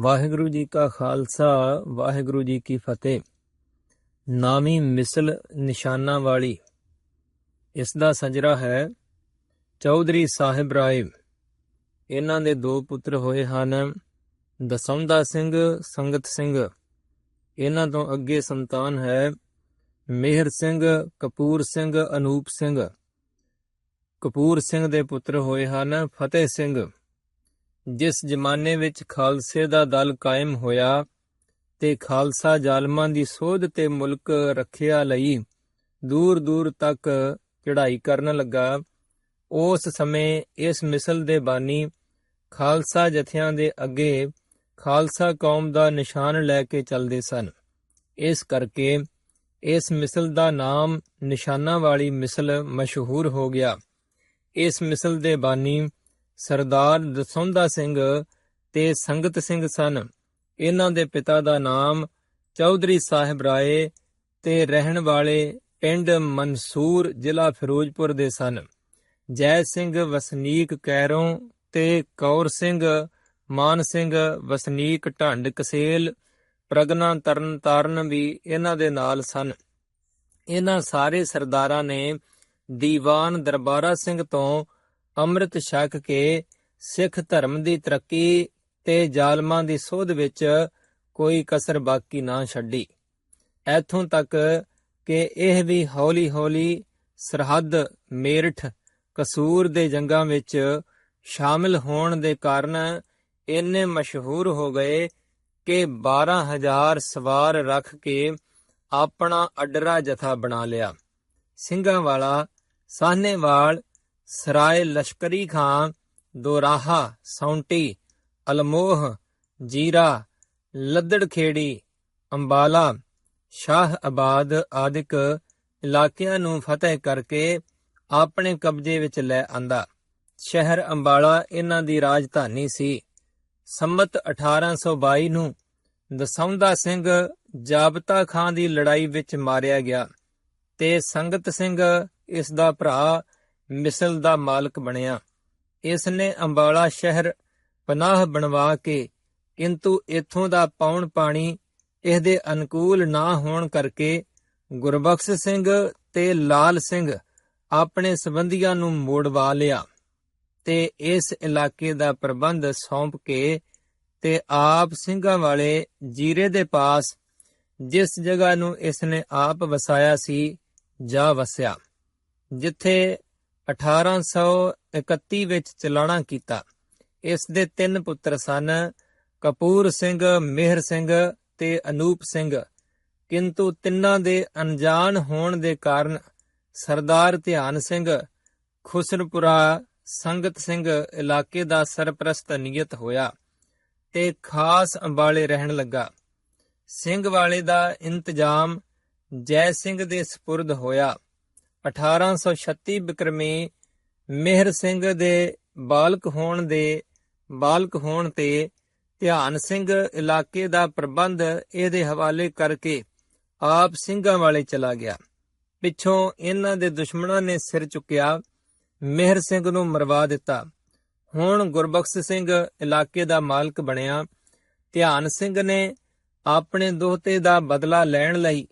ਵਾਹਿਗੁਰੂ ਜੀ ਕਾ ਖਾਲਸਾ, ਵਾਹਿਗੁਰੂ ਜੀ ਕੀ ਫਤਿਹ। ਨਾਮੀ ਮਿਸਲ ਨਿਸ਼ਾਨਾ ਵਾਲੀ। ਇਸ ਦਾ ਸਜਰਾ ਹੈ, ਚੌਧਰੀ ਸਾਹਿਬ ਰਾਏ। ਇਹਨਾਂ ਦੇ ਦੋ ਪੁੱਤਰ ਹੋਏ ਹਨ, ਦਸੌਂਦਾ ਸਿੰਘ, ਸੰਗਤ ਸਿੰਘ। ਇਹਨਾਂ ਤੋਂ ਅੱਗੇ ਸੰਤਾਨ ਹੈ, ਮਿਹਰ ਸਿੰਘ, ਕਪੂਰ ਸਿੰਘ, ਅਨੂਪ ਸਿੰਘ। ਕਪੂਰ ਸਿੰਘ ਦੇ ਪੁੱਤਰ ਹੋਏ ਹਨ, ਫਤਿਹ ਸਿੰਘ। ਜਿਸ ਜ਼ਮਾਨੇ ਵਿੱਚ ਖਾਲਸੇ ਦਾ ਦਲ ਕਾਇਮ ਹੋਇਆ ਤੇ ਖਾਲਸਾ ਜ਼ਾਲਮਾਂ ਦੀ ਸੋਧ ਤੇ ਮੁਲਕ ਰੱਖਿਆ ਲਈ ਦੂਰ ਦੂਰ ਤੱਕ ਚੜ੍ਹਾਈ ਕਰਨ ਲੱਗਾ, ਉਸ ਸਮੇਂ ਇਸ ਮਿਸਲ ਦੇ ਬਾਨੀ ਖਾਲਸਾ ਜਥਿਆਂ ਦੇ ਅੱਗੇ ਖਾਲਸਾ ਕੌਮ ਦਾ ਨਿਸ਼ਾਨ ਲੈ ਕੇ ਚੱਲਦੇ ਸਨ। ਇਸ ਕਰਕੇ ਇਸ ਮਿਸਲ ਦਾ ਨਾਮ ਨਿਸ਼ਾਨਾ ਵਾਲੀ ਮਿਸਲ ਮਸ਼ਹੂਰ ਹੋ ਗਿਆ। ਇਸ ਮਿਸਲ ਦੇ ਬਾਨੀ ਸਰਦਾਰ ਦਸੌਂਦਾ ਸਿੰਘ ਤੇ ਸੰਗਤ ਸਿੰਘ ਸਨ। ਇਹਨਾਂ ਦੇ ਪਿਤਾ ਦਾ ਨਾਮ ਚੌਧਰੀ ਸਾਹਿਬ ਰਾਏ ਤੇ ਰਹਿਣ ਵਾਲੇ ਪਿੰਡ ਮਨਸੂਰ, ਜ਼ਿਲ੍ਹਾ ਫਿਰੋਜ਼ਪੁਰ ਦੇ ਸਨ। ਜੈ ਸਿੰਘ ਵਸਨੀਕ ਕੈਰੋਂ ਤੇ ਕੌਰ ਸਿੰਘ ਮਾਨ ਸਿੰਘ ਵਸਨੀਕ ਢੰਡ ਕਸੇਲ ਪ੍ਰਗਨਾ ਤਰਨ ਤਾਰਨ ਵੀ ਇਹਨਾਂ ਦੇ ਨਾਲ ਸਨ। ਇਹਨਾਂ ਸਾਰੇ ਸਰਦਾਰਾਂ ਨੇ ਦੀਵਾਨ ਦਰਬਾਰਾ ਸਿੰਘ ਤੋਂ ਅੰਮ੍ਰਿਤ ਛਕ ਕੇ ਸਿੱਖ ਧਰਮ ਦੀ ਤਰੱਕੀ ਤੇ ਜ਼ਾਲਮਾਂ ਦੀ ਸੋਧ ਵਿੱਚ ਕੋਈ ਕਸਰ ਬਾਕੀ ਨਾ ਛੱਡੀ। ਐਥੋਂ ਤੱਕ ਕਿ ਇਹ ਵੀ ਹੌਲੀ-ਹੌਲੀ ਸਰਹੱਦ, ਮੇਰਠ, ਕਸੂਰ ਦੇ ਜੰਗਾਂ ਵਿੱਚ ਸ਼ਾਮਿਲ ਹੋਣ ਦੇ ਕਾਰਨ ਇੰਨੇ ਮਸ਼ਹੂਰ ਹੋ ਗਏ ਕਿ 12000 ਸਵਾਰ ਰੱਖ ਕੇ ਆਪਣਾ ਅਡਰਾ ਜਥਾ ਬਣਾ ਲਿਆ। ਸਿੰਘਾਂ ਵਾਲਾ, ਸਾਹਨੇਵਾਲ ਸਰਾਏ ਲਸ਼ਕਰੀ ਖਾਂ, ਦੋਰਾਹਾ, ਸੌਂਟੀ, ਅਲਮੋਹ, ਜੀਰਾ, ਲੱਦੜ ਖੇੜੀ, ਅੰਬਾਲਾ, ਸ਼ਾਹ ਆਬਾਦ ਆਦਿਕ ਇਲਾਕਿਆਂ ਨੂੰ ਫਤਿਹ ਕਰਕੇ ਆਪਣੇ ਕਬਜ਼ੇ ਵਿੱਚ ਲੈ ਆਂਦਾ। ਸ਼ਹਿਰ ਅੰਬਾਲਾ ਇਹਨਾਂ ਦੀ ਰਾਜਧਾਨੀ ਸੀ। ਸੰਮਤ 1822 ਨੂੰ ਦਸੌਂਦਾ ਸਿੰਘ ਜਾਬਤਾ ਖਾਂ ਦੀ ਲੜਾਈ ਵਿੱਚ ਮਾਰਿਆ ਗਿਆ ਤੇ ਸੰਗਤ ਸਿੰਘ ਇਸ ਦਾ ਭਰਾ ਮਿਸਲ ਦਾ ਮਾਲਕ ਬਣਿਆ। ਇਸ ਨੇ ਅੰਬਾਲਾ ਸ਼ਹਿਰ ਪਨਾਹ ਬਣਵਾ ਕੇ ਕਿੰਤੂ ਇਥੋਂ ਦਾ ਪੌਣ ਪਾਣੀ ਇਸ ਅਨੁਕੂਲ ਨਾ ਹੋਣ ਕਰਕੇ ਗੁਰਬਖਸ਼ ਸਿੰਘ ਤੇ ਲਾਲ ਸਿੰਘ ਆਪਣੇ ਸਬੰਧੀਆਂ ਨੂੰ ਮੋੜਵਾ ਲਿਆ ਤੇ ਇਸ ਇਲਾਕੇ ਦਾ ਪ੍ਰਬੰਧ ਸੌਂਪ ਕੇ ਤੇ ਆਪ ਸਿੰਘਾਂ ਵਾਲੇ ਜੀਰੇ ਦੇ ਪਾਸ ਜਿਸ ਜਗ੍ਹਾ ਨੂੰ ਇਸ ਨੇ ਆਪ ਵਸਾਇਆ ਸੀ, ਜਾ ਵਸਿਆ, ਜਿੱਥੇ 1831 ਵਿੱਚ ਚਲਾਣਾ ਕੀਤਾ। ਇਸ ਦੇ ਤਿੰਨ ਪੁੱਤਰ ਸਨ, ਕਪੂਰ ਸਿੰਘ, ਮਿਹਰ ਸਿੰਘ ਤੇ ਅਨੂਪ ਸਿੰਘ। ਕਿੰਤੂ ਤਿੰਨਾਂ ਦੇ ਅਣਜਾਣ ਹੋਣ ਦੇ ਕਾਰਨ ਸਰਦਾਰ ਧਿਆਨ ਸਿੰਘ, ਖੁਸਰਪੁਰਾ ਸੰਗਤ ਸਿੰਘ ਇਲਾਕੇ ਦਾ ਸਰਪ੍ਰਸਤ ਨਿਯਤ ਹੋਇਆ ਤੇ ਖਾਸ ਅੰਬਾਲੇ ਰਹਿਣ ਲੱਗਾ। ਸਿੰਘ ਵਾਲੇ ਦਾ ਇੰਤਜ਼ਾਮ ਜੈ ਸਿੰਘ ਦੇ ਸਪੁਰਦ ਹੋਇਆ। 1836 ਬਿਕਰਮੀ ਮਿਹਰ ਸਿੰਘ ਦੇ ਬਾਲਕ ਹੋਣ ਦੇ, ਬਾਲਕ ਹੋਣ ਤੇ ਧਿਆਨ ਸਿੰਘ ਇਲਾਕੇ ਦਾ ਪ੍ਰਬੰਧ ਇਹਦੇ ਹਵਾਲੇ ਕਰਕੇ ਆਪ ਸਿੰਘਾਂ ਵਾਲੇ ਚਲਾ ਗਿਆ। ਪਿੱਛੋਂ ਇਹਨਾਂ ਦੇ ਦੁਸ਼ਮਣਾਂ ਨੇ ਸਿਰ ਚੁੱਕਿਆ, ਮਿਹਰ ਸਿੰਘ ਨੂੰ ਮਰਵਾ ਦਿੱਤਾ। ਹੁਣ ਗੁਰਬਖਸ਼ ਸਿੰਘ ਇਲਾਕੇ ਦਾ ਮਾਲਕ ਬਣਿਆ। ਧਿਆਨ ਸਿੰਘ ਨੇ ਆਪਣੇ ਦੋਹਤੇ ਦਾ ਬਦਲਾ ਲੈਣ ਲਈ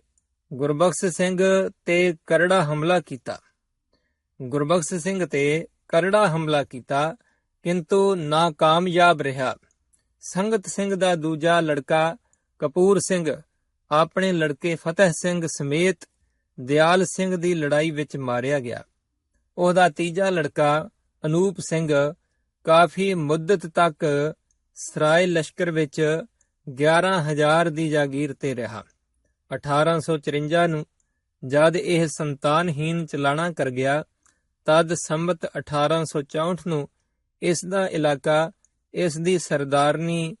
ਗੁਰਬਖਸ਼ ਸਿੰਘ ਤੇ ਕਰੜਾ ਹਮਲਾ ਕੀਤਾ। ਗੁਰਬਖਸ਼ ਸਿੰਘ ਤੇ ਕਰੜਾ ਹਮਲਾ ਕੀਤਾ, ਕਿੰਤੂ ਨਾਕਾਮਯਾਬ ਰਿਹਾ। ਸੰਗਤ ਸਿੰਘ ਦਾ ਦੂਜਾ ਲੜਕਾ ਕਪੂਰ ਸਿੰਘ, ਆਪਣੇ ਲੜਕੇ ਫਤਿਹ ਸਿੰਘ ਸਮੇਤ ਦਿਆਲ ਸਿੰਘ ਦੀ ਲੜਾਈ ਵਿੱਚ ਮਾਰਿਆ ਗਿਆ। ਉਹਦਾ ਤੀਜਾ ਲੜਕਾ ਅਨੂਪ ਸਿੰਘ ਕਾਫੀ ਮੁੱਦਤ ਤੱਕ ਸਰਾਏ ਲਸ਼ਕਰ ਵਿੱਚ 11000 ਦੀ ਜਾਗੀਰ ਤੇ ਰਿਹਾ। 1854 ਨੂੰ ਜਦ ਇਹ ਸੰਤਾਨਹੀਨ ਚਲਾਣਾ ਕਰ ਗਿਆ, ਤਦ ਸੰਮਤ 1864 ਨੂੰ ਇਸ ਦਾ ਇਲਾਕਾ, ਇਸ ਦੀ ਸਰਦਾਰਨੀ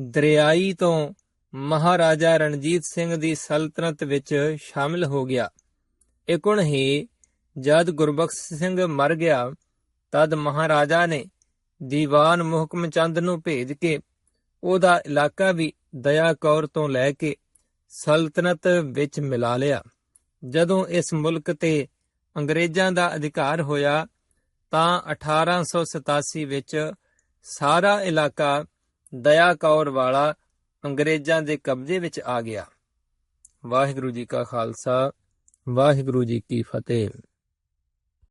ਦਰਿਆਈ ਤੋਂ ਮਹਾਰਾਜਾ ਰਣਜੀਤ ਸਿੰਘ ਦੀ ਸਲਤਨਤ ਵਿੱਚ ਸ਼ਾਮਿਲ ਹੋ ਗਿਆ। ਇਕੁਣ ਹੀ ਜਦ ਗੁਰਬਖਸ਼ ਸਿੰਘ ਮਰ ਗਿਆ, ਤਦ ਮਹਾਰਾਜਾ ਨੇ ਦੀਵਾਨ ਮੁਹਕਮ ਚੰਦ ਨੂੰ ਭੇਜ ਕੇ ਉਹਦਾ ਇਲਾਕਾ ਵੀ ਦਇਆ ਕੌਰ ਤੋਂ ਲੈ ਕੇ ਸਲਤਨਤ ਵਿੱਚ ਮਿਲਾ ਲਿਆ। ਜਦੋਂ ਇਸ ਮੁਲਕ ਤੇ ਅੰਗਰੇਜ਼ਾਂ ਦਾ ਅਧਿਕਾਰ ਹੋਇਆ, ਤਾਂ 1887 ਵਿੱਚ ਸਾਰਾ ਇਲਾਕਾ ਦਇਆ ਕੌਰ ਵਾਲਾ ਅੰਗਰੇਜ਼ਾਂ ਦੇ ਕਬਜ਼ੇ ਵਿੱਚ ਆ ਗਿਆ। ਵਾਹਿਗੁਰੂ ਜੀ ਕਾ ਖਾਲਸਾ, ਵਾਹਿਗੁਰੂ ਜੀ ਕੀ ਫਤਿਹ।